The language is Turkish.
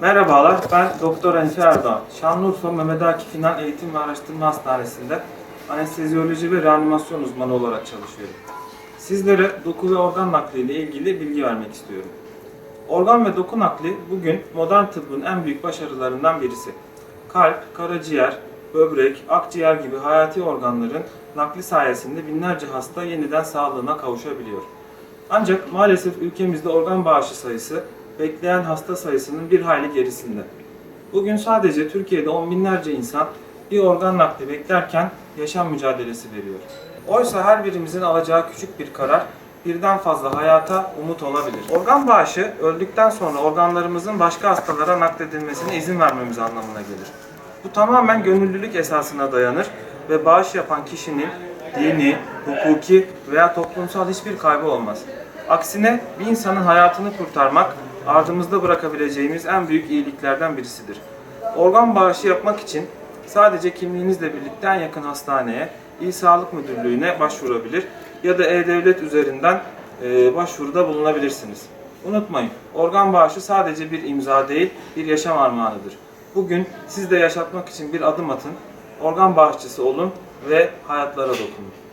Merhabalar, ben Doktor Enfi Erdoğan. Şanlıurfa Mehmet Akif İnan Eğitim ve Araştırma Hastanesi'nde anestezyoloji ve reanimasyon uzmanı olarak çalışıyorum. Sizlere doku ve organ nakli ile ilgili bilgi vermek istiyorum. Organ ve doku nakli bugün modern tıbbın en büyük başarılarından birisi. Kalp, karaciğer, böbrek, akciğer gibi hayati organların nakli sayesinde binlerce hasta yeniden sağlığına kavuşabiliyor. Ancak maalesef ülkemizde organ bağışı sayısı bekleyen hasta sayısının bir hayli gerisinde. Bugün sadece Türkiye'de on binlerce insan bir organ nakli beklerken yaşam mücadelesi veriyor. Oysa her birimizin alacağı küçük bir karar birden fazla hayata umut olabilir. Organ bağışı öldükten sonra organlarımızın başka hastalara nakledilmesine izin vermemiz anlamına gelir. Bu tamamen gönüllülük esasına dayanır ve bağış yapan kişinin dini, hukuki veya toplumsal hiçbir kaybı olmaz. Aksine bir insanın hayatını kurtarmak ardımızda bırakabileceğimiz en büyük iyiliklerden birisidir. Organ bağışı yapmak için sadece kimliğinizle birlikte en yakın hastaneye, İl Sağlık Müdürlüğü'ne başvurabilir ya da E-Devlet üzerinden e, başvuruda bulunabilirsiniz. Unutmayın, organ bağışı sadece bir imza değil, bir yaşam armağanıdır. Bugün siz de yaşatmak için bir adım atın, organ bağışçısı olun ve hayatlara dokunun.